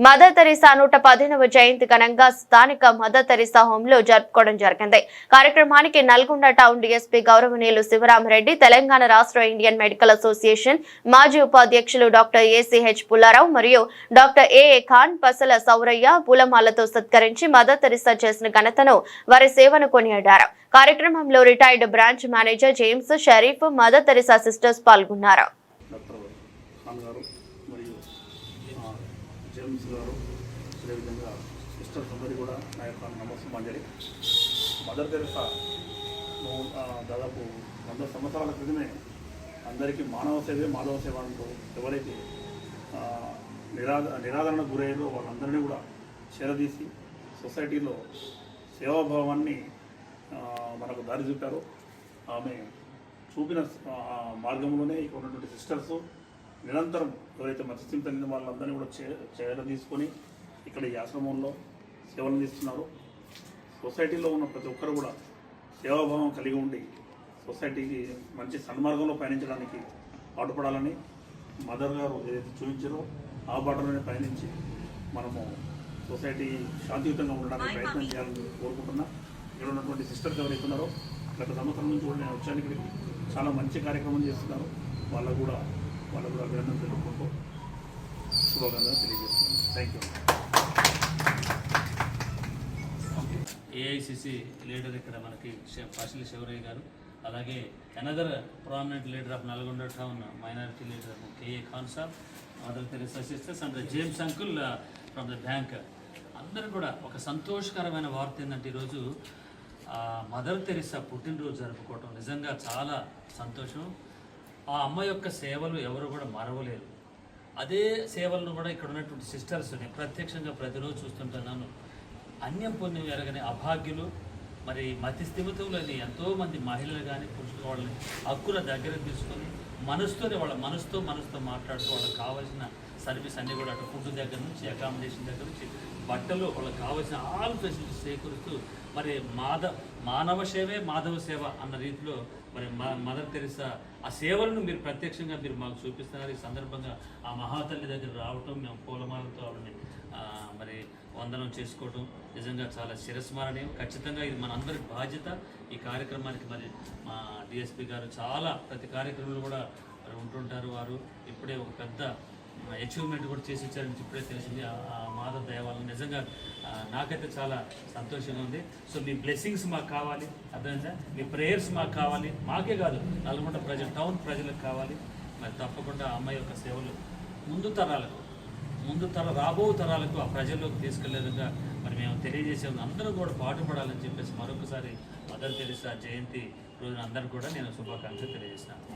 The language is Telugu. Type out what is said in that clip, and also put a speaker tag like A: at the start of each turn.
A: మదర్ తెరీసా నూట పదిహేనవ జయంతి ఘనంగా స్థానిక మదర్ తెరీసా హోమ్లో జరుపుకోవడం జరిగింది. కార్యక్రమానికి నల్గొండ టౌన్ డీఎస్పీ గౌరవనీయులు శివరామరెడ్డి తెలంగాణ రాష్ట్ర ఇండియన్ మెడికల్ అసోసియేషన్ మాజీ ఉపాధ్యక్షులు డాక్టర్ ఏసీహెచ్ పుల్లారావు మరియు డాక్టర్ ఏఏ ఖాన్ పసల సౌరయ్య పూలమాలతో సత్కరించి మదర్ తెరీసా చేసిన ఘనతను వారి సేవను కొనియాడారు. కార్యక్రమంలో retired branch manager James Sharif Mother Teresa sisters పాల్గొన్నారు
B: డాక్టర్ ఖాన్ గారు మరియు ఆ, జేమ్స్ గారు అదేవిధంగా సిస్టర్స్ అందరికీ కూడా నా యొక్క నమస్సుమాంజలి మదర్ తెరసా దాదాపు వంద సంవత్సరాల క్రితమే అందరికీ మానవ సేవే మాధవ సేవ అంటూ ఎవరైతే ఆ, నిరాద గురయ్యారో వాళ్ళందరినీ కూడా చేరదీసి సొసైటీలో సేవాభావాన్ని మనకు దారి చూపారు. ఆమె చూపిన మార్గంలోనే ఇక్కడ ఉన్నటువంటి సిస్టర్స్ నిరంతరం ఎవరైతే మత్స్యం తగిన వాళ్ళందరినీ కూడా చే చేర తీసుకొని ఇక్కడ ఈ ఆశ్రమంలో సేవలు అందిస్తున్నారు. సొసైటీలో ఉన్న ప్రతి ఒక్కరు కూడా సేవాభావం కలిగి ఉండి సొసైటీకి మంచి సన్మార్గంలో పయనించడానికి పాటుపడాలని మదర్ గారు ఏదైతే చూపించారో ఆ బాటలోనే పయనించి మనము సొసైటీ శాంతియుతంగా ఉండడానికి ప్రయత్నం చేయాలని కోరుకుంటున్నా. ఇక్కడ ఉన్నటువంటి సిస్టర్స్ ఎవరైతే ఉన్నారో గత సంవత్సరం నుంచి కూడా నేను వచ్చాను ఇక్కడికి. చాలా మంచి కార్యక్రమం చేస్తున్నారు. వాళ్ళకు కూడా వాళ్ళకు కూడా అభినందన తెలుపుకుంటూ శుభాకాంక్షలు తెలియజేస్తున్నాను థ్యాంక్ యూ
C: ఏఐసిసి లీడర్ ఇక్కడ మనకి పాసిల్ శివరయ్య గారు. అలాగే another prominent leader of Nalgonda town minority leader K A Khan Sab mother Teresa sisters and James uncle from the bank అందరూ కూడా ఒక సంతోషకరమైన వార్త ఏంటంటే ఈరోజు మదర్ తెరిసా పుట్టినరోజు జరుపుకోవటం నిజంగా చాలా సంతోషం. ఆ అమ్మ యొక్క సేవలు ఎవరు కూడా మరవలేరు. అదే సేవలను కూడా ఇక్కడ ఉన్నటువంటి సిస్టర్స్ నేను ప్రత్యక్షంగా ప్రతిరోజు చూస్తుంటున్నాను అన్యం పుణ్యం ఎరగని అభాగ్యులు మరి మతి స్థిమితంలోని ఎంతోమంది మహిళలు కానీ పురుషులు వాళ్ళని హక్కుల దగ్గర తీసుకొని మనసుతోనే వాళ్ళ మనసుతో మనసుతో మాట్లాడుతూ వాళ్ళకి కావాల్సిన సర్వీస్ అన్నీ కూడా అటు ఫుడ్ దగ్గర నుంచి అకామిడేషన్ దగ్గర నుంచి బట్టలు వాళ్ళకి కావాల్సిన ఆల్ ఫెసిలిటీస్ సేకూరుస్తూ మరి మాధ మానవ సేవే మాధవ సేవ అన్న రీతిలో మరి మ- మదర్ తెరిసా ఆ సేవలను మీరు ప్రత్యక్షంగా మీరు మాకు చూపిస్తున్నారు. ఈ సందర్భంగా ఆ మహాతల్లి దగ్గర రావటం మేము పూలమాలతో ఆవిడని వందనం చేసుకోవటం నిజంగా చాలా శిరస్మరణీయం. ఖచ్చితంగా ఇది మనందరి బాధ్యత. ఈ కార్యక్రమానికి మరి మా డిఎస్పి గారు చాలా ప్రతి కార్యక్రమంలో కూడా మరి ఉంటుంటారు వారు. ఇప్పుడే ఒక పెద్ద అచీవ్మెంట్ కూడా చేసి ఇచ్చారని ఇప్పుడే తెలిసింది. ఆ- ఆ మాధవ్ దయ వల్ల నిజంగా నాకైతే చాలా సంతోషంగా ఉంది. సో మీ బ్లెస్సింగ్స్ మాకు కావాలి. అర్థమైందా? మీ ప్రేయర్స్ మాకు కావాలి. మాకే కాదు నల్గొండ ప్రజలు టౌన్ ప్రజలకు కావాలి. మరి తప్పకుండా అమ్మాయి యొక్క సేవలు ముందు తరాలకు ముందు తర రాబో తరాలకు ఆ ప్రజల్లోకి తీసుకెళ్ళే విధంగా మరి మేము తెలియజేసే అందరూ కూడా పాటుపడాలని చెప్పేసి మరొకసారి మదర్ తెరిసా జయంతి రోజున అందరూ కూడా నేను శుభాకాంక్షలు తెలియజేస్తున్నాను